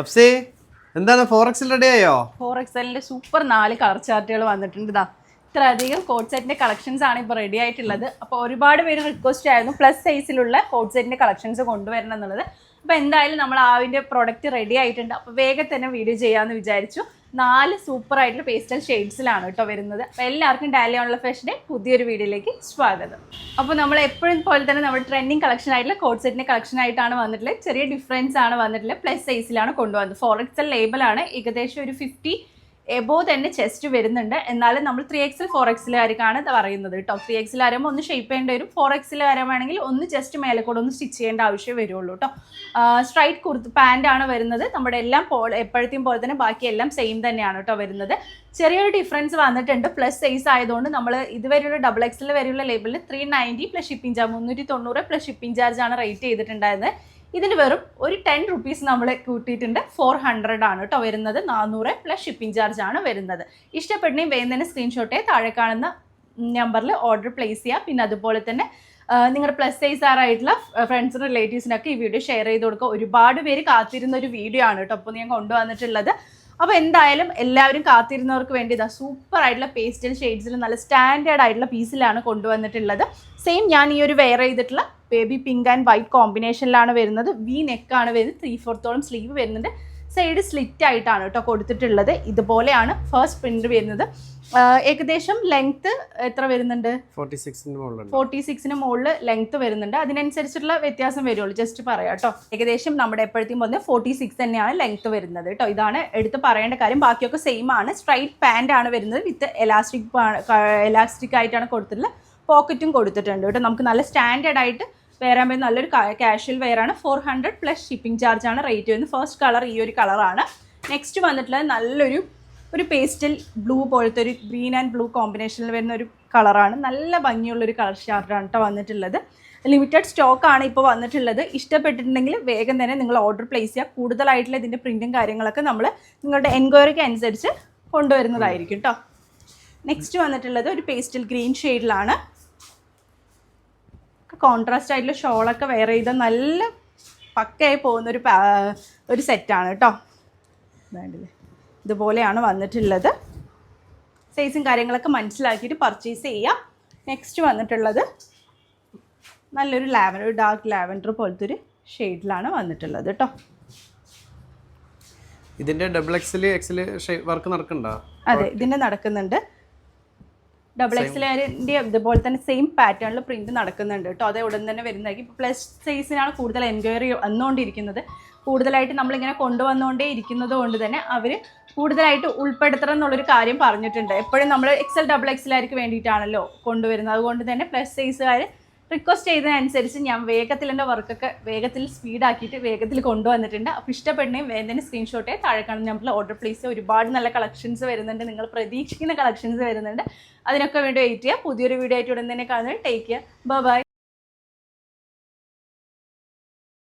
അപ്സേ എന്താണ് ഫോറക്സിൽ റെഡി ആയോ? ഫോർ എക്സലിന്റെ സൂപ്പർ നാല് കളർ ചാർട്ടുകൾ വന്നിട്ടുണ്ട് ഇതാ ഇത്രയധികം കോട്ട് സെറ്റിന്റെ കളക്ഷൻസ് ആണ് ഇപ്പോൾ റെഡി ആയിട്ടുള്ളത്. അപ്പോൾ ഒരുപാട് പേര് റിക്വസ്റ്റ് ആയിരുന്നു പ്ലസ് സൈസിലുള്ള കോഡ് സെറ്റിന്റെ കളക്ഷൻസ് കൊണ്ടുവരണം എന്നുള്ളത്. അപ്പോൾ എന്തായാലും നമ്മൾ ആവിന്റെ പ്രോഡക്റ്റ് റെഡി ആയിട്ടുണ്ട്. അപ്പോൾ വേഗം തന്നെ വീഡിയോ ചെയ്യാമെന്ന് വിചാരിച്ചു. നാല് സൂപ്പർ ആയിട്ടുള്ള പേസ്റ്റൽ ഷെയ്ഡ്സിലാണ് കേട്ടോ വരുന്നത്. അപ്പോൾ എല്ലാവർക്കും ഡാലി ഓൺ ഫാഷന്റെ പുതിയൊരു വീഡിയോയിലേക്ക് സ്വാഗതം. അപ്പോൾ നമ്മൾ എപ്പോഴും പോലെ തന്നെ നമ്മുടെ ട്രെൻഡിങ് കളക്ഷൻ ആയിട്ടുള്ള കോഡ് സെറ്റിന്റെ കളക്ഷൻ ആയിട്ടാണ് വന്നിട്ടുള്ളത്. ചെറിയ ഡിഫറൻസ് ആണ് വന്നിട്ടുള്ളത്. പ്ലസ് സൈസിലാണ് കൊണ്ടുവന്നത്. ഫോർ എക്സൽ ലേബലാണ് ഏകദേശം ഒരു ഫിഫ്റ്റി എബോ തന്നെ ചെസ്റ്റ് വരുന്നുണ്ട്. എന്നാലും നമ്മൾ ത്രീ എക്സിൽ ഫോർ എക്സിലുകാർക്കാണ് പറയുന്നത് കേട്ടോ. ത്രീ എക്സിൽ ആരുമ്പോൾ ഒന്ന് ഷേപ്പ് ചെയ്യേണ്ടി വരും. ഫോർ എക്സിൽ ആരുവാണെങ്കിൽ ഒന്ന് ജസ്റ്റ് മേലെ കൂടെ ഒന്ന് സ്റ്റിച്ച് ചെയ്യേണ്ട ആവശ്യം വരുള്ളൂ കേട്ടോ. സ്ട്രൈറ്റ് കുർത്ത് ആണ് വരുന്നത്. നമ്മുടെ എല്ലാം പോ എപ്പോഴത്തെയും പോലെ തന്നെ ബാക്കി എല്ലാം സെയിം തന്നെയാണ് കേട്ടോ വരുന്നത്. ചെറിയൊരു ഡിഫറൻസ് വന്നിട്ടുണ്ട്. പ്ലസ് സൈസ് ആയതുകൊണ്ട് നമ്മൾ ഇതുവരെയുള്ള ഡബിൾ എക്സിൽ വരെയുള്ള ലേബിളിൽ three ninety plus shipping charge മുന്നൂറ്റി തൊണ്ണൂറ് പ്ലസ് ഷിപ്പിംഗ് ചാർജ് ആണ് റേറ്റ് ചെയ്തിട്ടുണ്ടായിരുന്നത്. ഇതിന് വെറും ഒരു ടെൻ റുപ്പീസ് നമ്മൾ കൂട്ടിയിട്ടുണ്ട്. ഫോർ ഹൺഡ്രഡ് ആണ് കേട്ടോ വരുന്നത്. നാനൂറ് പ്ലസ് ഷിപ്പിംഗ് ചാർജ് ആണ് വരുന്നത്. ഇഷ്ടപ്പെടുന്ന വേഗം സ്ക്രീൻഷോട്ടെ താഴെ കാണുന്ന നമ്പറിൽ ഓർഡർ പ്ലേസ് ചെയ്യുക പിന്നെ അതുപോലെ തന്നെ നിങ്ങളുടെ പ്ലസ് സൈസ് ആറായിട്ടുള്ള ഫ്രണ്ട്സിനും റിലേറ്റീവ്സിനൊക്കെ ഈ വീഡിയോ ഷെയർ ചെയ്ത് കൊടുക്കുക. ഒരുപാട് പേര് കാത്തിരുന്ന ഒരു വീഡിയോ ആണ് കേട്ടോ അപ്പോൾ ഞാൻ കൊണ്ടുവന്നിട്ടുള്ളത്. അപ്പോൾ എന്തായാലും എല്ലാവരും കാത്തിരുന്നവർക്ക് വേണ്ടി ഇതാ സൂപ്പർ ആയിട്ടുള്ള പേസ്റ്റൽ ഷെയ്ഡ്സിൽ നല്ല സ്റ്റാൻഡേർഡ് ആയിട്ടുള്ള പീസിലാണ് കൊണ്ടുവന്നിട്ടുള്ളത്. സെയിം ഞാൻ ഈ ഒരു വെയർ ചെയ്തിട്ടുള്ള ബേബി പിങ്ക് ആൻഡ് വൈറ്റ് കോമ്പിനേഷനിലാണ് വരുന്നത്. വി നെക്കാണ് വരുന്നത്. ത്രീ ഫോർത്തോളം സ്ലീവ് വരുന്നുണ്ട് സൈഡ് സ്ലിറ്റ് ആയിട്ടാണ് കേട്ടോ കൊടുത്തിട്ടുള്ളത്. ഇതുപോലെയാണ് ഫസ്റ്റ് പ്രിന്റ് വരുന്നത്. ഏകദേശം ലെങ്ത് എത്ര വരുന്നുണ്ട്? ഫോർട്ടി സിക്സിന് മുകളിലുണ്ട്. ഫോർട്ടി സിക്സിന് മുകളിൽ ലെങ്ത് വരുന്നുണ്ട്. അതിനനുസരിച്ചുള്ള വ്യത്യാസം വരുള്ളൂ. ജസ്റ്റ് പറയാം കേട്ടോ ഏകദേശം നമ്മുടെ എപ്പോഴത്തെയും പോലെ ഫോർട്ടി സിക്സ് തന്നെയാണ് ലെങ്ത് വരുന്നത് കേട്ടോ ഇതാണ് എടുത്ത് പറയേണ്ട കാര്യം. ബാക്കിയൊക്കെ സെയിം ആണ്. സ്ട്രൈറ്റ് പാന്റ് ആണ് വരുന്നത്. വിത്ത് എലാസ്റ്റിക് എലാസ്റ്റിക് ആയിട്ടാണ് കൊടുത്തിട്ടുള്ളത് പോക്കറ്റും കൊടുത്തിട്ടുണ്ട് കേട്ടോ. നമുക്ക് നല്ല സ്റ്റാൻഡേർഡ് ആയിട്ട് വേറാൻ പറ്റുന്ന നല്ലൊരു കാഷ്വൽ ആണ്. Four hundred plus shipping charge ആണ് റേറ്റ് വരുന്നത്. ഫസ്റ്റ് കളർ ഈ ഒരു കളറാണ് നെക്സ്റ്റ് വന്നിട്ടുള്ളത് നല്ലൊരു ഒരു പേസ്റ്റൽ ബ്ലൂ പോലത്തെ ഒരു ഗ്രീൻ ആൻഡ് ബ്ലൂ കോമ്പിനേഷനിൽ വരുന്ന ഒരു കളറാണ് നല്ല ഭംഗിയുള്ളൊരു കളർ ഷാർട്ടാണ് കേട്ടോ വന്നിട്ടുള്ളത്. ലിമിറ്റഡ് സ്റ്റോക്ക് ആണ് ഇപ്പോൾ വന്നിട്ടുള്ളത്. ഇഷ്ടപ്പെട്ടിട്ടുണ്ടെങ്കിൽ വേഗം തന്നെ നിങ്ങൾ ഓർഡർ പ്ലേസ് ചെയ്യുക. കൂടുതലായിട്ടുള്ള ഇതിന്റെ പ്രിന്റും കാര്യങ്ങളൊക്കെ നമ്മൾ നിങ്ങളുടെ എൻക്വയറിക്ക് അനുസരിച്ച് കൊണ്ടുവരുന്നതായിരിക്കും കേട്ടോ നെക്സ്റ്റ് വന്നിട്ടുള്ളത് ഒരു പേസ്റ്റൽ ഗ്രീൻ ഷെയ്ഡിലാണ് കോൺട്രാസ്റ്റ് ആയിട്ടുള്ള ഷോളൊക്കെ വെയർ ചെയ്ത നല്ല പക്കയായി പോകുന്ന ഒരു ഒരു സെറ്റാണ് കേട്ടോ വേണ്ടില്ലേ ഇതുപോലെയാണ് വന്നിട്ടുള്ളത്. സൈസും കാര്യങ്ങളൊക്കെ മനസ്സിലാക്കിയിട്ട് പർച്ചേസ് ചെയ്യാം. നെക്സ്റ്റ് വന്നിട്ടുള്ളത് നല്ലൊരു ലാവൻഡർ ഒരു ഡാർക്ക് ലാവൻഡർ പോലത്തെ ഒരു ഷെയ്ഡിലാണ് വന്നിട്ടുള്ളത് കേട്ടോ ഇതിന്റെ ഡബിൾ എക്സിൽ എക്സിൽ വർക്ക് നടക്കണ്ടോ? അതെ ഇതിന്റെ നടക്കുന്നുണ്ട്. ഡബിൾ എക്സിലാരിന്റെ ഇതുപോലെ തന്നെ സെയിം പാറ്റേണിൽ പ്രിന്റ് നടക്കുന്നുണ്ട് കേട്ടോ. അതേ ഉടൻ തന്നെ വരുന്നതായിരിക്കും ഇപ്പോൾ പ്ലസ് സൈസിനാണ് കൂടുതൽ എൻക്വയറി വന്നുകൊണ്ടിരിക്കുന്നത്. കൂടുതലായിട്ട് നമ്മളിങ്ങനെ കൊണ്ടുവന്നുകൊണ്ടേ ഇരിക്കുന്നത് കൊണ്ട് തന്നെ അവർ കൂടുതലായിട്ട് ഉൾപ്പെടുത്തണം എന്നുള്ളൊരു കാര്യം പറഞ്ഞിട്ടുണ്ട്. എപ്പോഴും നമ്മൾ എക്സൽ ഡബിൾ എക്സലായിരിക്കും വേണ്ടിയിട്ടാണല്ലോ കൊണ്ടുവരുന്നത്. അതുകൊണ്ട് തന്നെ പ്ലസ് സൈസുകാർ റിക്വസ്റ്റ് ചെയ്തതിനനുസരിച്ച് ഞാൻ വേഗത്തിൽ എന്റെ വർക്കൊക്കെ വേഗത്തിൽ സ്പീഡാക്കിയിട്ട് വേഗത്തിൽ കൊണ്ടുവന്നിട്ടുണ്ട്. അപ്പോൾ ഇഷ്ടപ്പെടുന്നതും വേദന സ്ക്രീൻഷോട്ടേ താഴെ കാണുന്ന നമ്പറിൽ ഓർഡർ പ്ലേസ് ഒരുപാട് നല്ല കളക്ഷൻസ് വരുന്നുണ്ട്. നിങ്ങൾ പ്രതീക്ഷിക്കുന്ന കളക്ഷൻസ് വരുന്നുണ്ട്. അതിനൊക്കെ വേണ്ടി വെയിറ്റ് ചെയ്യുക. പുതിയൊരു വീഡിയോ ആയിട്ട് ഉടൻ തന്നെ കാണുന്നത് ടേക്ക് ചെയ്യുക ബൈ